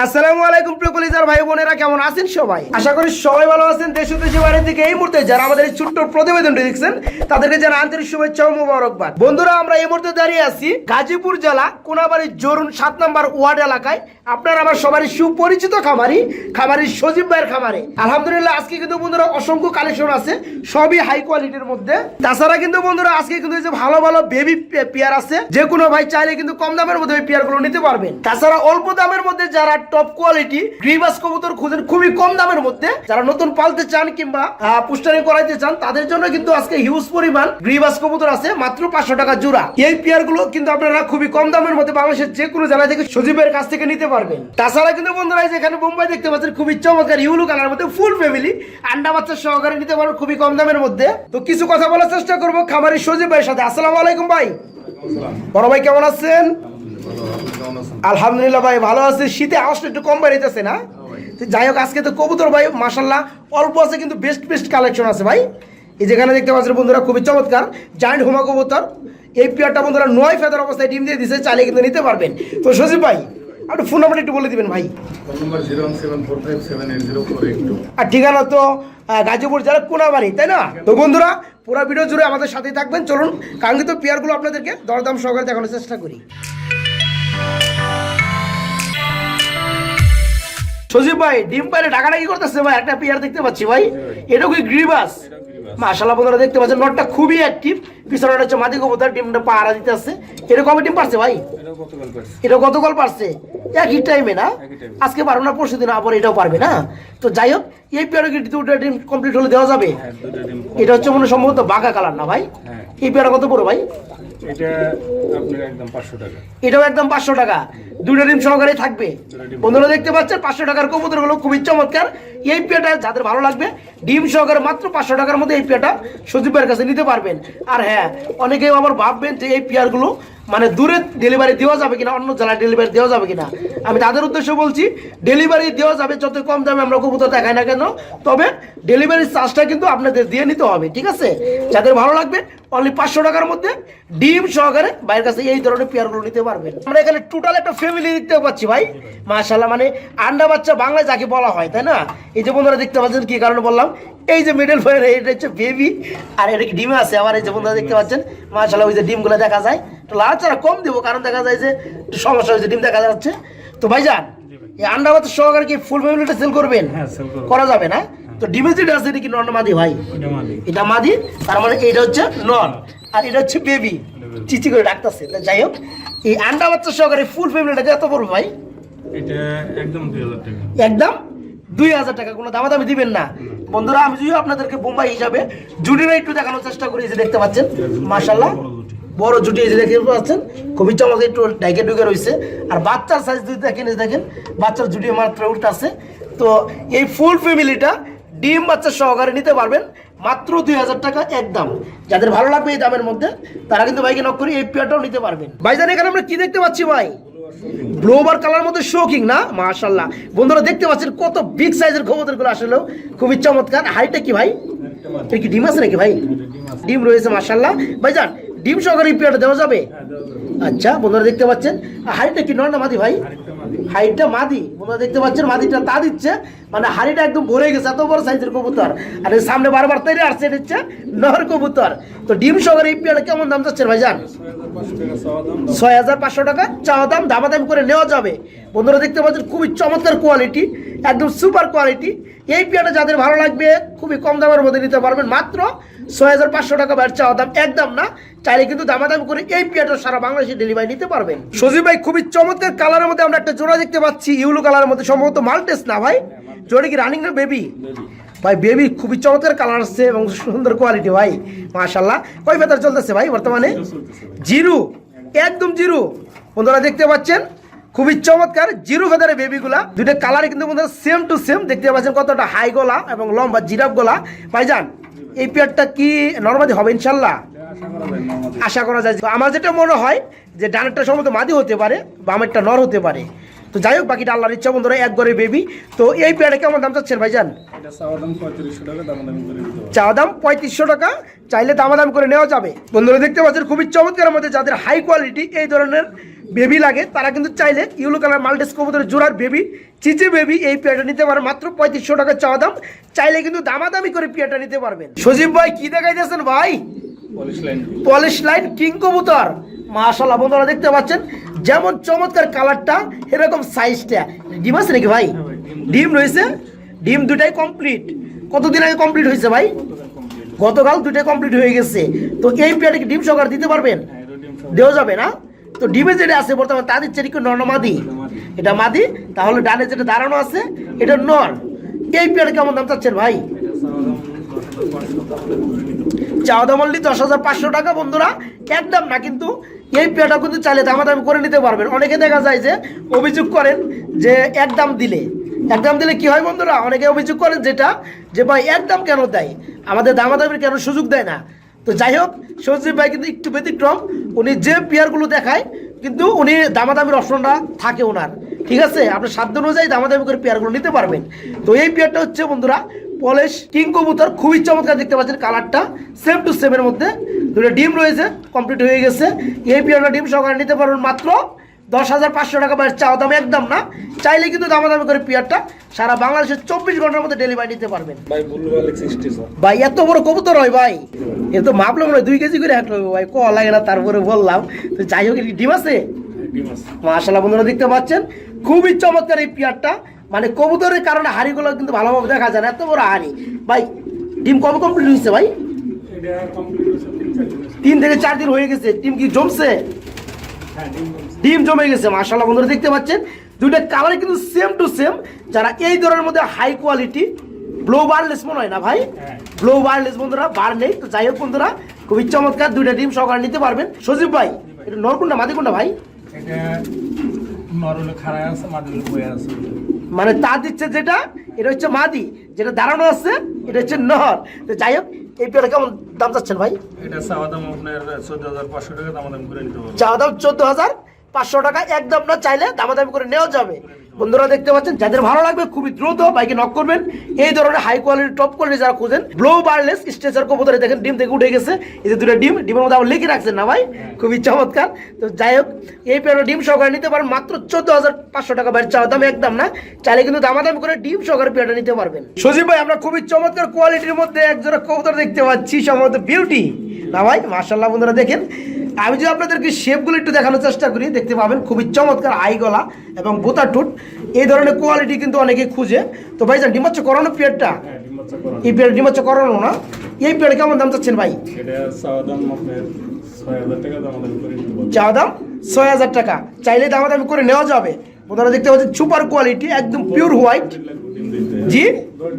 আসসালামু ভাই বোনেরা, কেমন আছেন সবাই? আশা করি সবাই ভালো আছেন। দেশ থেকে এই মুহূর্তে যারা আমাদের ছোট্ট তাদেরকে আন্তরিক বন্ধুরা, আমরা এই মুহূর্তে দাঁড়িয়ে আছি গাজীপুর জেলা কোনাবাড়ির জরুন সাত নম্বর ওয়ার্ড এলাকায়। আপনার আমার সবারই সুপরিচিত খামারি খামারি সজীব ভাইয়ের খামারে। আলহামদুলিল্লাহ, আজকে কিন্তু বন্ধুরা অসংখ্য কালেকশন আছে, সবই হাই কোয়ালিটির মধ্যে। তাছাড়া কিন্তু বন্ধুরা, আজকে কিন্তু যে ভালো ভালো বেবি পেয়ার আছে, যে কোনো ভাই চাইলে কিন্তু কম দামের মধ্যে ওই পেয়ারগুলো নিতে পারবেন। তাছাড়া অল্প দামের মধ্যে যারা টপ কোয়ালিটি গ্রিবাস কবুতর খুঁজেন, খুবই কম দামের মধ্যে, যারা নতুন পালতে চান কিংবা পুস্টারিং করাইতে চান, তাদের জন্য কিন্তু আজকে হিউজ পরিমাণ গ্রিবাস কবুতর আছে, মাত্র পাঁচশো টাকা জোড়া। এই পেয়ারগুলো কিন্তু আপনারা খুবই কম দামের মধ্যে বাংলাদেশের যে কোনো জেলা থেকে সজীবের কাছ থেকে নিতে পারবেন। তাছাড়া কিন্তু বন্ধুরা এখানে বোম্বাই দেখতে পাচ্ছেন, খুবই চমৎকার ইউলু কালার মধ্যে, ফুল ফ্যামিলি আন্ডা বাচ্চা সহকারে নিতে পারবেন খুবই কম দামের মধ্যে। তো কিছু কথা বলার চেষ্টা করব খামারি সজীব ভাইয়ের সাথে। আসসালামু আলাইকুম ভাই। বড় ভাই কেমন আছেন? আলহামদুলিল্লাহ ভাই ভালো আছে। শীতে আওয়াজটা একটু কম বেড়েছে না? যাই হোক, আজকে তো কবুতর ভাই মাসাল্লাহ অল্প আছে কিন্তু বেস্ট বেস্ট কালেকশন আছে ভাই। এই যেখানে দেখতে পাচ্ছেন বন্ধুরা, খুবই চমৎকার জায়েন্ট হুমা কবুতর। এই পেয়ারটা বন্ধুরা নয় ফেদার অবস্থায় ডিম দিয়ে দিছে চালিয়ে কিন্তু নিতে পারবেন। তো সজীব ভাই আপনি ফোন নাম্বারটা একটু বলে দিবেন ভাই। Phone number zero seven four five seven eight zero four eight two আর ঠিকানা তো গাজীপুর জেলার কোনাবাড়ি তাই না? তো বন্ধুরা পুরো ভিডিও জুড়ে আমাদের সাথেই থাকবেন। চলুন কাঙ্ক্ষিত পেয়ারগুলো আপনাদেরকে দরদাম সহকারে দেখানোর চেষ্টা করি। সজীব ভাই ডিম পাইলে ডাকাডাকি করতেছে ভাই? একটা পেয়ার দেখতে পাচ্ছি ভাই। এটা কি গ্রিবাস মাশাল্লাহ বন্ধুরা দেখতে পাচ্ছেন নটটা খুবই অ্যাক্টিভ পিছনে হচ্ছে মাদি কবুতর ডিমটা পাহারা দিতে আসছে। এটা কবে ডিম পারছে ভাই? এটা গতকাল পারছে। একই টাইমে না? আজকে পারব না পরশু দিন আবার এটাও পারবে না? তো যাই হোক এই পেয়ারে দুটো ডিম কমপ্লিট হলে দেওয়া যাবে? হ্যাঁ এটা হচ্ছে মনে সম্ভবত বাঘা কালার না ভাই? হ্যাঁ। এই পেয়ারা কত পড়ো ভাই? এটাও একদম পাঁচশো টাকা। দুটো ডিম সহকারে থাকবে। বন্ধুরা দেখতে পাচ্ছেন পাঁচশো টাকার কবুতরগুলো খুবই চমৎকার। এই পেয়াটা যাদের ভালো লাগবে, ডিম সহকারে মাত্র পাঁচশো টাকার মধ্যে এই পেয়াটা সজীবের কাছে নিতে পারবেন। আর হ্যাঁ অনেকে আবার ভাববেন যে এই পেয়ারগুলো মানে দূরে ডেলিভারি দেওয়া যাবে কিনা, অন্য জেলায় ডেলিভারি দেওয়া যাবে কিনা? আমি তাদের উদ্দেশ্যে বলছি ডেলিভারি দেওয়া যাবে, যত কম দামে আমরা কবুতর দেখাই না কেন, তবে ডেলিভারি চার্জটা কিন্তু আপনাদের দিয়ে নিতে হবে, ঠিক আছে? যাদের ভালো লাগবে অনলি পাঁচশো টাকার মধ্যে ডিম সহকারে বাইরের কাছে এই ধরনের পেয়ারগুলো নিতে পারবেন। আমরা এখানে টোটাল একটা ফ্যামিলি দেখতে পাচ্ছি ভাই। মাশাল্লাহ মানে আন্ডা বাচ্চা বাংলায় যাকে বলা হয়, তাই না? এই যে বন্ধুরা দেখতে পাচ্ছেন কি কারণে বললাম? এই যে মিডল ফায়ার এটা হচ্ছে বেবি আর এটা কি ডিমে আছে? আবার এই যে বন্ধুরা দেখতে পাচ্ছেন মাশাল্লাহ ওই যে ডিমগুলো দেখা যায়। তো লাড়াচাড়া কম দেবো কারণ দেখা যায় যে একটু সমস্যা হয়েছে ডিম দেখা যাচ্ছে। তো ভাইজান এই আন্ডা সহকারে কি ফুল ফ্যামিলিটা সেল করবেন? হ্যাঁ সেল করব। করা যাবে না? তো ডিমে যেটা আছে এটা কি নর না মাদি ভাই? এটা মাদি। তার মানে এটা হচ্ছে নন আর এটা হচ্ছে বেবি চিচি করে ডাকতেছে। যাই হোক এই আন্ডা বাচ্চা সহকারে ফুল ফ্যামিলিটা যত পড়বে ভাই? এটা একদম দুই হাজার টাকা। একদম? দুই হাজার টাকা, কোনো দিবেন না। বন্ধুরা, আমি যদি আপনাদেরকে বোম্বাই হিসাবে একটু দেখানোর চেষ্টা করি দেখতে পাচ্ছেন বড় জুটি দেখতে পাচ্ছেন একটু আর বাচ্চার সাইজ যদি দেখেন দেখেন, বাচ্চার জুটি মাত্র আছে তো এই ফুল ফ্যামিলিটা ডিম বাচ্চা সহকারে নিতে পারবেন, মাত্র দুই হাজার টাকা একদম। যাদের ভালো লাগবে এই দামের মধ্যে, তারা কিন্তু বাইকে নক করে এই পেয়ারটাও নিতে পারবেন। ভাইজান, এখানে আমরা কি দেখতে পাচ্ছি ভাই? ব্লোবার কালার মধ্যে শোকিং না? মাশাল্লাহ বন্ধুরা দেখতে পাচ্ছেন কত বিগ সাইজের কবুতরগুলো আসলে। খুবই চমৎকার। হাইটটা কি ভাই? এটা কি ডিম আছে নাকি ভাই? ডিম রয়েছে মাশাল্লাহ ভাইজান ডিম সহকারে পেয়ারটা দেওয়া যাবে? আচ্ছা বন্ধুরা দেখতে পাচ্ছেন। হাইটটা কি নর্নামাদি ভাই? হাইটটা মাদি। বন্ধুরা দেখতে পাচ্ছেন মাদিটা তা দিচ্ছে। মানে হাড়িটা একদম ভরে গেছে, এত বড় সাইজের কবুতর। আর সামনে বারবার তৈরি আসছে হচ্ছে নর কবুতর। তো ডিম সহকারে এই পেয়ারটা কেমন দাম যাচ্ছে ভাইজান? ছয় হাজার পাঁচশো টাকা চাওয়া দাম, দামাদাম করে নেওয়া যাবে। বন্ধুরা দেখতে পাচ্ছেন, খুবই চমৎকার কোয়ালিটি একদম সুপার কোয়ালিটি এই পেয়ারটা যাদের ভালো লাগবে, খুবই কম দামের মধ্যে নিতে পারবেন। মাত্র ছয় হাজার পাঁচশো টাকা ব্যাট চাওয়া দাম, একদম না। চাইলে কিন্তু দামাদাম করে এই পেয়ারটা সারা বাংলাদেশে ডেলিভারি নিতে পারবেন। সজীব ভাই, খুবই চমৎকার কালারের মধ্যে আমরা একটা জোড়া দেখতে পাচ্ছি ইউলো কালারের মধ্যে সম্ভবত মাল্টেস না ভাই? জোড়া কি রানিং না বেবি ভাই বেবি খুবই চমৎকার কালার আসছে এবং সুন্দর কোয়ালিটি ভাই মাশাল্লাহ কয় ফেতার চলতেছে ভাই বর্তমানে? জিরো, একদম জিরো। বন্ধুরা দেখতে পাচ্ছেন, খুবই চমৎকার জিরো ফেদারের বেবিগুলা দুটো কালার কিন্তু বন্ধুরা সেম টু সেম দেখতে পাচ্ছেন কতটা হাই গলা এবং লম্বা জিরাফ গলা। ভাইজান, এই পেয়ারটা কি নর্মালি হবে ইনশাল্লাহ আশা করা যায়। আমার যেটা মনে হয় যে ডানেরটা সম্ভবত মাদি হতে পারে বামেরটা নর হতে পারে। তো যাই হোক বাকিটা আল্লাহর ইচ্ছা বন্ধুরা এক ঘরে বেবি। তো এই পেয়ারটা কেমন দাম চাচ্ছেন ভাইজান? চাওয়া দাম পঁয়ত্রিশশো টাকা চাইলে দামাদাম করে নেওয়া যাবে। বন্ধুরা দেখতে পাচ্ছেন খুবই চমৎকারের মধ্যে যাদের হাই কোয়ালিটি এই ধরনের বেবি লাগে তারা কিন্তু চাইলে ইউলো কালার মাল্টিস কবুতরের জোড়ার বেবি চিচি বেবি এই পেয়ারটা নিতে পারেন মাত্র পঁয়ত্রিশশো টাকা চাওয়া দাম। চাইলে কিন্তু দামাদামি করে পেয়ারটা নিতে পারবেন। সজীব ভাই কি দেখাইতেছেন ভাই? Polish line polish line king কবুতর মাশাল্লাহ বন্ধুরা দেখতে পাচ্ছেন যেমন চমৎকার কালারটা, এরকম সাইজটা ডিম আছে নাকি ভাই? ডিম রয়েছে? ডিম দুটাই কমপ্লিট কতদিন আগে কমপ্লিট হয়েছে ভাই? গতকাল দুটাই কমপ্লিট হয়ে গেছে। তো এই পেয়ারটা কি ডিম সহকারে দিতে পারবেন? দেওয়া যাবে না? তো ডিমে যেটা আছে বর্তমানে তাদের চেরি নর না মাদি? এটা মাদি। তাহলে ডানে যেটা দাঁড়ানো আছে, এটা নর। এই পেয়ারটা কেমন দাম চাচ্ছেন ভাই? চাওয়া দাম অনলি দশ হাজার পাঁচশো টাকা বন্ধুরা। একদম না কিন্তু এই পেয়ারটা কিন্তু চাইলে দামাদামি করে নিতে পারবেন। অনেকে দেখা যায় যে অভিযোগ করেন যে একদম দিলে। একদম দিলে কি হয় বন্ধুরা? অনেকে অভিযোগ করেন যেটা, যে ভাই একদম কেন দেয়? আমাদের দামা দামাদামির কেন সুযোগ দেয় না? তো যাই হোক সঞ্জীব ভাই কিন্তু একটু ব্যতিক্রম। উনি যে পেয়ারগুলো দেখায়, কিন্তু উনি দামাদামির অপশনটা থাকে ওনার। ঠিক আছে? আপনার সাধ্য অনুযায়ী দামাদামি করে পেয়ারগুলো নিতে পারবেন। তো এই পেয়ারটা হচ্ছে বন্ধুরা পলিশ কিং কবুতর খুবই চমৎকার দেখতে পাচ্ছেন কালারটা। সেম টু সেমের মধ্যে দুটো ডিম রয়েছে কমপ্লিট হয়ে গেছে। এই পেয়ারটা ডিম সহকারে নিতে পারবেন মাত্র দশ হাজার পাঁচশো টাকা বাইরের চাওয়া দাম একদম না। চাইলে কিন্তু দামাদামি করে পেয়ারটা সারা বাংলাদেশের চব্বিশ ঘণ্টার মধ্যে ডেলিভারি নিতে পারবেন। ভাই এত বড় কবুতর হয় ভাই। এ তো মাপলে মনে হয় দুই কেজি করে হাঁটলো ভাই ক লাগে না তারপরে বললাম। তো যাই হোক ডিম আছে? আছে। মাশাল্লাহ বন্ধুরা দেখতে পাচ্ছেন খুবই চমৎকার এই পেয়ারটা। মানে কবুতরের কারণে হাড়িগুলো কিন্তু ভালোভাবে দেখা যায় না। এত বড় হাড়ি। ভাই ডিম কবে কমপ্লিট হয়েছে ভাই? তিন থেকে চার দিন হয়ে গেছে। ডিম কি জমছে? হ্যাঁ ডিম জমে গেছে মাশাল্লাহ বন্ধুরা দেখতে পাচ্ছেন? দুইটা কালার কিন্তু সেম টু সেম যারা এই ধরনের মধ্যে হাই কোয়ালিটি ব্লো বারলেস মনে হয় না ভাই? হ্যাঁ। ব্লো বারলেস বন্ধুরা বার নেই। তো যাই হোক বন্ধুরা খুবই চমৎকার দুইটা ডিম সহকারে নিতে পারবেন। সজীব ভাই এটা নরকুন্ডা মাদি কোনটা ভাই? এটা নরলে খাড়ায় আছে মাদুলে বয়ে আছে। মানে তা দিচ্ছে যেটা এটা হচ্ছে মাদি যেটা দাঁড়ানো আছে এটা হচ্ছে নহর। তো যাই হোক এই পেয়ারা কেমন দাম চাচ্ছেন ভাই? এটা চাওয়া দাম আপনার চোদ্দ হাজার পাঁচশো টাকা দাম দাম করে নিতে চাওয়া দাম চোদ্দ হাজার পাঁচশো টাকা একদম না চাইলে দামাদামি করে নেওয়া যাবে। বন্ধুরা দেখতে পাচ্ছেন, যাদের ভালো লাগবে খুবই দ্রুত বাইকে নক করবেন। এই ধরনের হাই কোয়ালিটি টপ কোয়ালিটি যারা খুঁজেন ব্লো বারলেস স্ট্রেচার কবুতরে দেখেন, ডিম থেকে উঠে গেছে। এই যে দুটো ডিম, ডিমের মধ্যে আবার লিখে রাখছেন না ভাই? খুবই চমৎকার। তো যাই হোক, এই পেয়ারও ডিম সহকারে নিতে পারেন, মাত্র চোদ্দ হাজার পাঁচশো টাকা বাইরে চাওয়া দাম একদম না। চাইলে কিন্তু দামাদামি করে ডিম সহকারে পেয়ারটা নিতে পারবেন। সজীব ভাই, আমরা খুবই চমৎকার কোয়ালিটির মধ্যে একজোড়া কবুতর দেখতে পাচ্ছি, সম্ভবত বিউটি না ভাই মার্শাল্লাহ বন্ধুরা দেখেন আমি যদি আপনাদেরকে শেপগুলো একটু দেখানোর চেষ্টা করি দেখতে পাবেন খুবই চমৎকার আই গলা এবং বোতা টুট এই ধরনের কোয়ালিটি কিন্তু অনেকে খুঁজে। তো ভাই যান ডিমাচ্ছ করানো পেয়ারটা হ্যাঁ এই পেয়ার ডিমাচ্ছ করানো না? এই পেয়ার কেমন দাম চাচ্ছেন ভাই? চাওয়া দাম ছয় হাজার টাকা চাইলে দাম দামি করে নেওয়া যাবে। বন্ধুরা দেখতে পাচ্ছেন সুপার কোয়ালিটি একদম পিওর হোয়াইট জি? দশ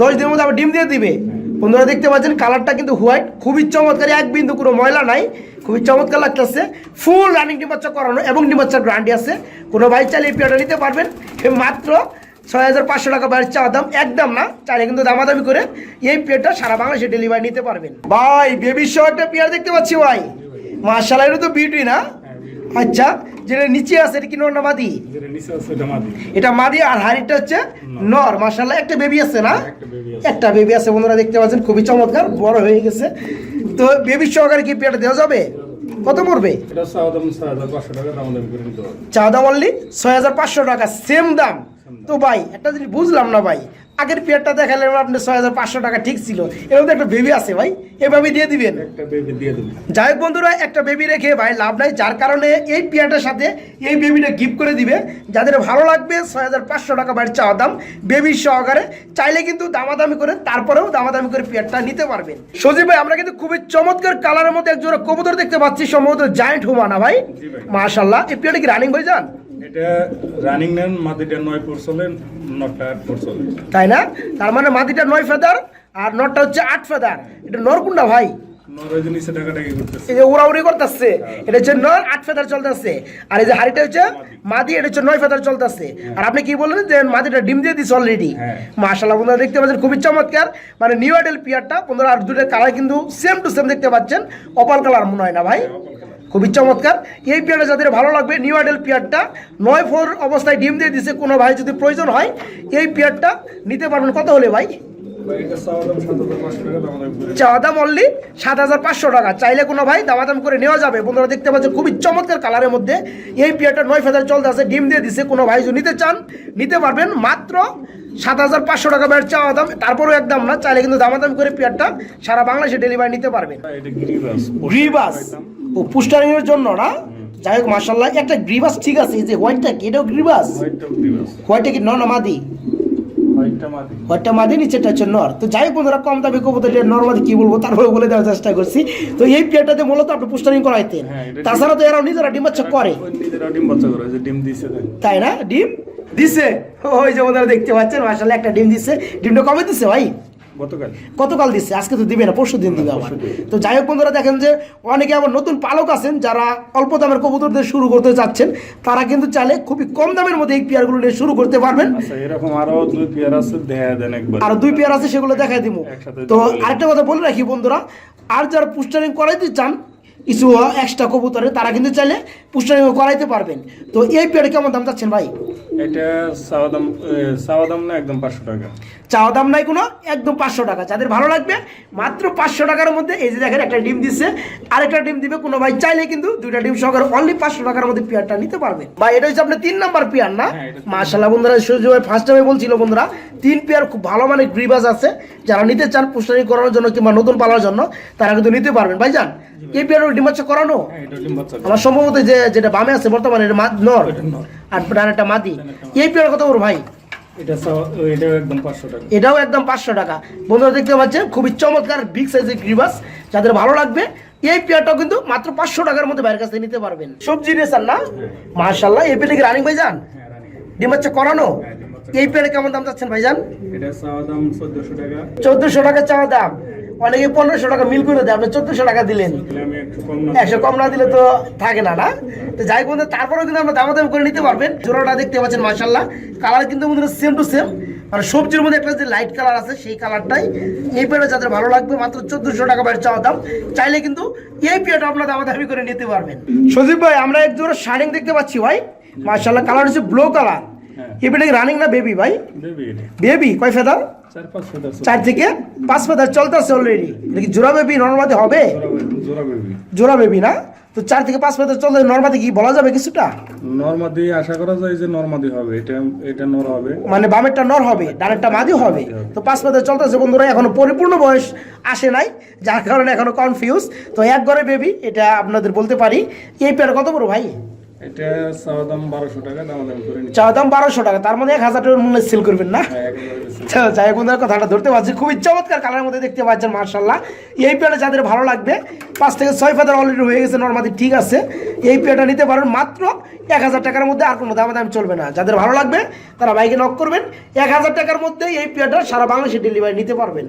দশ দিনের মধ্যে আবার ডিম দিয়ে দিবে। বন্ধুরা দেখতে পাচ্ছেন কালারটা কিন্তু হোয়াইট খুবই চমৎকার এক বিন্দু কোনো ময়লা নাই। খুবই চমৎকার লাগতেছে। ফুল রানিং ডিমাচ্চা করানো এবং ডিমাচ্চার গ্রান্ডি আছে। কোনো ভাই চাইলে এই পেয়ারটা নিতে পারবেন। মাত্র ছয় হাজার পাঁচশো টাকা বাইরের চাওয়া দাম একদম না। চাইলে কিন্তু দামাদামি করে এই পেয়ারটা সারা বাংলাদেশে ডেলিভারি নিতে পারবেন। ভাই বেবি শো একটা পেয়ার দেখতে পাচ্ছি ভাই। মার্শাল তো বিউটি না? আচ্ছা যেটা নিচে আছে এটা কি নর না মাদি? এটা মাদি। আর হাড়িটা হচ্ছে নর। মার্শাল্লাহ একটা বেবি আছে না? আছে। একটা বেবি আছে বন্ধুরা দেখতে পাচ্ছেন খুবই চমৎকার বড় হয়ে গেছে। তো বেবি সহকারে কি পেয়ারটা দেওয়া যাবে? কত পড়বে? চা দাম অনলি ছয় হাজার পাঁচশো টাকা সেম দাম। তো ভাই একটা জিনিস বুঝলাম না ভাই। আগের পেয়ারটা দেখালেন আপনি ছয় হাজার পাঁচশো টাকা ঠিক ছিল। এর মধ্যে একটা বেবি আছে ভাই এভাবে দিয়ে দিবেন। একটা বেবি দিয়ে দেবো। যাই হোক বন্ধুরা একটা বেবি রেখে ভাই লাভ নাই যার কারণে এই পেয়ারটার সাথে এই বেবিটা গিফট করে দিবে। যাদের ভালো লাগবে ছয় হাজার পাঁচশো টাকা বাড়ির চাওয়া দাম বেবির সহকারে চাইলে কিন্তু দামাদামি করে তারপরেও দামাদামি করে পেয়ারটা নিতে পারবেন। সজীব ভাই আমরা কিন্তু খুবই চমৎকার কালারের মধ্যে এক জোড়া কবুতর দেখতে পাচ্ছি সম্ভবত জায়েন্ট হুমা না ভাই? মাশাল্লাহ এই পেয়ারটা কি রানিং ভাই যান এটা রানিং নেন মাদিটা নয় ফুট চলে নটা আট ফুট চলে। তাই না? তার মানে মাদিটা নয় ফেদার আর নটটা হচ্ছে আট ফেদার এটা নরকুন্ডা ভাই? নয় নিচে টাকাটাকি করতেছে। এই যে উড়াউড়ি করতেছে। এটা হচ্ছে আট ফেদার চলতেছে। আর এই যে হাড়িটা হচ্ছে মাদি। এটা হচ্ছে নয় ফেদার চলতেছে। আর আপনি কি বললেন যে মাদিটা ডিম দিয়ে দিচ্ছে অলরেডি হ্যাঁ। মাশাল্লাহ বন্ধুরা দেখতে পাচ্ছেন খুবই চমৎকার। মানে নিউ আইডেল পিয়ারটা বন্ধুরা আর দুটো কালার কিন্তু সেম টু সেম দেখতে পাচ্ছেন। অপাল কালার মনে হয় না ভাই? খুবই চমৎকার। এই পেয়ারটা যাদের ভালো লাগবে নিউ আইডেল পেয়ারটা নয় ফোর অবস্থায় ডিম দিয়ে দিছে কোনো ভাই যদি প্রয়োজন হয় এই পেয়ারটা নিতে পারবেন। কত হলে ভাই? চাওয়া দাম অনলি সাত হাজার পাঁচশো টাকা। চাইলে কোনো ভাই দামাদাম করে নেওয়া যাবে। বন্ধুরা দেখতে পাচ্ছেন খুবই চমৎকার কালারের মধ্যে এই পেয়ারটা নয় ফেদার চলতে আছে ডিম দিয়ে দিছে কোনো ভাই যদি নিতে চান নিতে পারবেন। মাত্র সাত হাজার পাঁচশো টাকা বের চাওয়া দাম তারপরেও একদম না চাইলে কিন্তু দামাদাম করে পেয়ারটা সারা বাংলাদেশে ডেলিভারি নিতে পারবেন। গ্রিবাস ও পুস্টারিং এর জন্য না? যাই হোক মার্শাল্লাহ একটা গ্রিবাস ঠিক আছে এই যে হোয়াইটটা কি? এটাও গ্রিবাস? হোয়াইটটা কি? নর না মাদি। হোয়াইটটা মাদি। নিচেটা হচ্ছে নর। তো যাই হোক বন্ধুরা কম দামে কবুতর এটা নর মাদি কি বলব তারপরে বলে দেওয়ার চেষ্টা করছি। তো এই পেয়ারটাতে মূলত আপনি পুস্টারিং করাইতেন। হ্যাঁ, তাছাড়া তো এরাও নিজেরা ডিম বাচ্চা করে। তাই না? ডিম? দিছে? ওই যে বন্ধুরা দেখতে পাচ্ছেন মার্শাল্লাহ একটা ডিম দিছে। ডিমটা কবে দিছে ভাই? গতকাল। গতকাল দিচ্ছে আজকে তো দিবে না পরশু দিন দিবে আবার। তো যাই হোক বন্ধুরা দেখেন যে অনেকে আবার নতুন পালক আছেন যারা অল্প দামের কবুতর দিয়ে শুরু করতে চাচ্ছেন তারা কিন্তু চাইলে খুবই কম দামের মধ্যে এই পেয়ারগুলো নিয়ে শুরু করতে পারবেন। আচ্ছা এরকম আরও দুই পেয়ার আছে দেখা দেন একবার। আর দুই পেয়ার আছে সেগুলো দেখাই দিব তো আরেকটা কথা বলে রাখি বন্ধুরা আর যারা পুস্টারিং করাইতে চান কিছু এক্সট্রা কবুতরে তারা কিন্তু চাইলে পুস্টারিং করাইতে পারবেন। তো এই পেয়ারে কেমন দাম চাচ্ছেন ভাই? এটা চাওয়া দাম চাওয়া দাম না একদম পাঁচশো টাকা। চাওয়া দাম নাই কোনো একদম পাঁচশো টাকা। যাদের ভালো লাগবে মাত্র পাঁচশো টাকার মধ্যে এই যে দেখেন একটা ডিম দিচ্ছে আরেকটা ডিম দিবে কোনো ভাই চাইলে কিন্তু দুইটা ডিম সহকারে অনলি পাঁচশো টাকার মধ্যে পেয়ারটা নিতে পারবেন। ভাই এটা হচ্ছে আপনার তিন নাম্বার পেয়ার না? হ্যাঁ, মার্শাল্লাহ বন্ধুরা সুযোগ ফার্স্ট টাইমে বলছিল বন্ধুরা তিন পেয়ার খুব ভালো মানে গ্রিবাস আছে। যারা নিতে চান পুষ্টারি করানোর জন্য কিংবা নতুন পালার জন্য তারা কিন্তু নিতে পারবেন। ভাই। যান এই পেয়ার ডিম বাচ্চা করানো? হ্যাঁ এটা ডিম বাচ্চা করে। আমার সম্ভবত যে যেটা বামে আছে বর্তমানে এটা মা- নর। আর ডানেরটা মাদি। এই পেয়ার কত বড় ভাই? এটাও একদম পাঁচশো টাকা। বন্ধুরা দেখতে পাচ্ছেন খুবই চমৎকার বিগ সাইজের গ্রিবাস যাদের ভালো লাগবে এই পেয়ারটাও কিন্তু মাত্র পাঁচশো টাকার মধ্যে বাইরের কাছ নিতে পারবেন। সবজি রেসার না? মার্শাল্লাহ এই পেয়ারে কি রানিং ভাইজান হ্যাঁ রানি ডিম বাচ্চা করানো? হ্যাঁ, এই পেয়ারে কেমন দাম চাচ্ছেন ভাইজান চোদ্দশো টাকা। চাওয়া দাম। অনেকে পনেরোশো টাকা মিল করে দেয়, আপনি চোদ্দশো টাকা দিলেন। একশো কম না দিলে তো থাকে না না? তো যাই বন্ধু তারপরেও কিন্তু আমরা দামাদাম করে নিতে পারবেন। জোড়াটা দেখতে পাচ্ছেন মার্শাল্লাহ কালার কিন্তু সেম টু সেম মানে সবজির মধ্যে একটা যে লাইট কালার আছে, সেই কালারটাই এই পেয়ারটা যাদের ভালো লাগবে, মাত্র চোদ্দশো টাকা বাইরে চাওয়া দাম। চাইলে কিন্তু এই পেয়ারটা আপনার দামাদামি করে নিতে পারবেন। সজীব ভাই, আমরা এক জোড়া দেখতে পাচ্ছি ভাই। মার্শাল্লাহ কালার হচ্ছে ব্লু কালার রানিং না বেবি ভাই? দেবে এটা। বেবি কয় ফেদার চার পাঁচ ফুট চার থেকে পাঁচ ফেদার চলতেছে অলরেডি এটা কি জোড়া বেবি নর্মাদি হবে? জোড়া বেবি- না? তো চার থেকে পাঁচ ফেদার চলতে নর্মাদি কি বলা যাবে কিছুটা? নর্মাদি আশা করা যায় যে নর্মাদি হবে। এটা এটা নর হবে। মানে বামেরটা নর হবে ডানেরটা মাদি হবে। তো পাঁচ পাতে চলতেছে বন্ধুরা এখনও পরিপূর্ণ বয়স আসে নাই যার কারণে এখনও কনফিউজ তো এক ঘরে বেবি এটা আপনাদের বলতে পারি। এই পেয়ার কত বড় ভাই? এটা চাওয়া দাম বারোশো টাকা দাম দাম করে চাওয়া দাম বারোশো টাকা তার মধ্যে এক হাজার টাকার মূল্যে সেল করবেন না? হ্যাঁ, একেবারে বেশি। যাই হোক কথাটা ধরতে পারছি। খুবই চমৎকার কালারের মধ্যে দেখতে পাচ্ছেন মার্শাল্লাহ এই পেয়ারটা যাদের ভালো লাগবে পাঁচ থেকে ছয় ফাদার অলরেডি হয়ে গেছে নর্মাদি ঠিক আছে। এই পেয়ারটা নিতে পারেন মাত্র এক হাজার টাকার মধ্যে আর কোনো দাম দাম চলবে না। যাদের ভালো লাগবে তারা বাইকে নক করবেন। এক হাজার টাকার মধ্যে এই পেয়ারটা সারা বাংলাদেশে ডেলিভারি নিতে পারবেন।